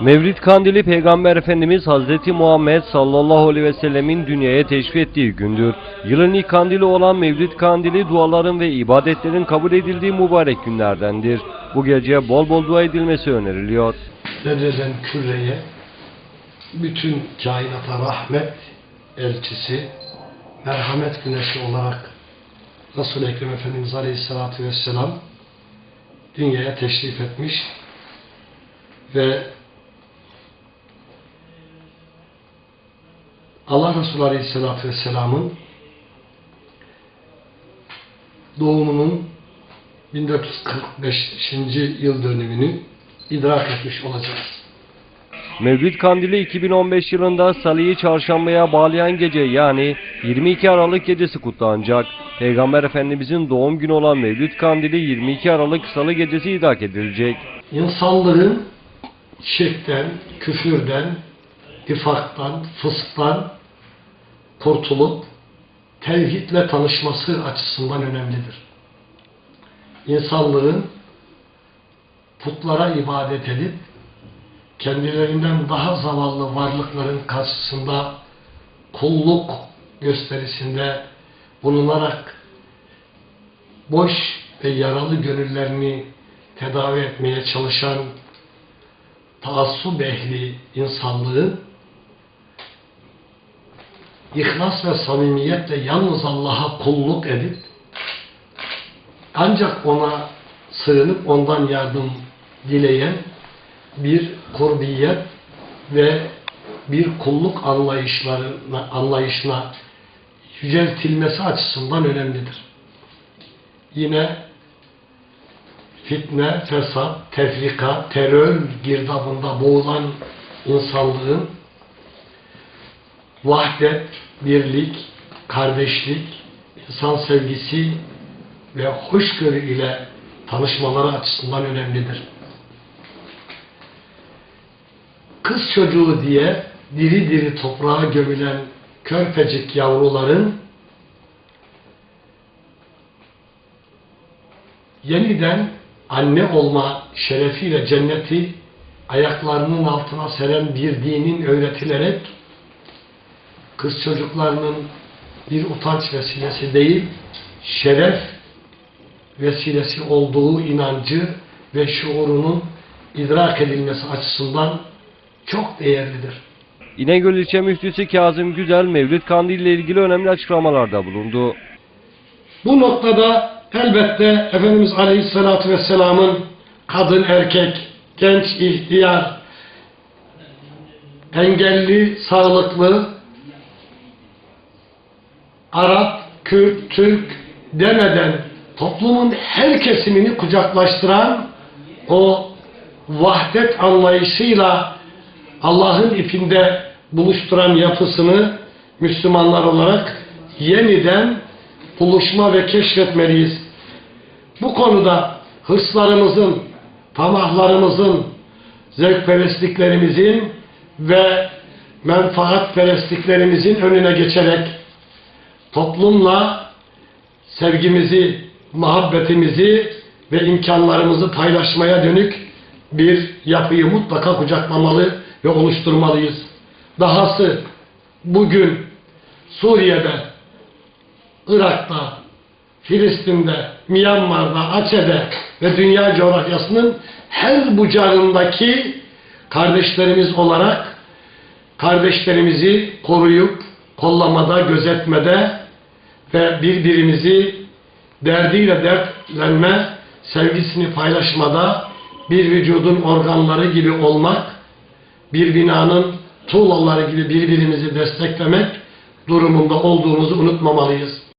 Mevlid Kandili Peygamber Efendimiz Hazreti Muhammed sallallahu aleyhi ve sellemin dünyaya teşrif ettiği gündür. Yılın ilk kandili olan Mevlid Kandili duaların ve ibadetlerin kabul edildiği mübarek günlerdendir. Bu gece bol bol dua edilmesi öneriliyor. zerreden küreye bütün kainata rahmet elçisi, merhamet güneşi olarak Resul-i Ekrem Efendimiz Aleyhisselatü Vesselam dünyaya teşrif etmiş ve Allah Resulü Aleyhisselatü Vesselam'ın doğumunun 1445. yıl dönümünü idrak etmiş olacağız. Mevlid Kandili 2015 yılında Salih'i çarşambaya bağlayan gece yani 22 Aralık gecesi kutlanacak. Peygamber Efendimizin doğum günü olan Mevlid Kandili 22 Aralık Salı gecesi idrak edilecek. İnsanlığın şirkten, küfürden, nifaktan, fısktan kurtulup tevhidle tanışması açısından önemlidir. İnsanlığın putlara ibadet edip kendilerinden daha zavallı varlıkların karşısında kulluk gösterisinde bulunarak boş ve yaralı gönüllerini tedavi etmeye çalışan taassub ehli insanlığın ihlas ve samimiyetle yalnız Allah'a kulluk edip ancak ona sığınıp ondan yardım dileyen bir kurbiyet ve bir kulluk anlayışlarına, anlayışına yüceltilmesi açısından önemlidir. Yine fitne, fesat, tefrika, terör girdabında boğulan insanlığın vahdet, birlik, kardeşlik, insan sevgisi ve hoşgörü ile tanışmaları açısından önemlidir. Kız çocuğu diye diri diri toprağa gömülen körpecik yavruların yeniden anne olma şerefiyle cenneti ayaklarının altına seren bir dinin öğretilerek kız çocuklarının bir utanç vesilesi değil, şeref vesilesi olduğu inancı ve şuurunun idrak edilmesi açısından çok değerlidir. İnegöl ilçe müftüsü Kazım Güzel Mevlid Kandili ile ilgili önemli açıklamalarda bulundu. Bu noktada elbette Efendimiz Aleyhisselatü Vesselam'ın kadın, erkek, genç, ihtiyar, engelli, sağlıklı, Arap, Kürt, Türk demeden toplumun her kesimini kucaklaştıran o vahdet anlayışıyla Allah'ın ipinde buluşturan yapısını Müslümanlar olarak yeniden buluşma ve keşfetmeliyiz. Bu konuda hırslarımızın, tamahlarımızın, zevkperestliklerimizin ve menfaatperestliklerimizin önüne geçerek toplumla sevgimizi, muhabbetimizi ve imkanlarımızı paylaşmaya dönük bir yapıyı mutlaka kucaklamalı ve oluşturmalıyız. Dahası bugün Suriye'de, Irak'ta, Filistin'de, Myanmar'da, Açe'de ve dünya coğrafyasının her bucağındaki kardeşlerimiz olarak kardeşlerimizi koruyup kollamada, gözetmede ve birbirimizi derdiyle dertlenme, sevgisini paylaşmada bir vücudun organları gibi olmak, bir binanın tuğlaları gibi birbirimizi desteklemek durumunda olduğumuzu unutmamalıyız.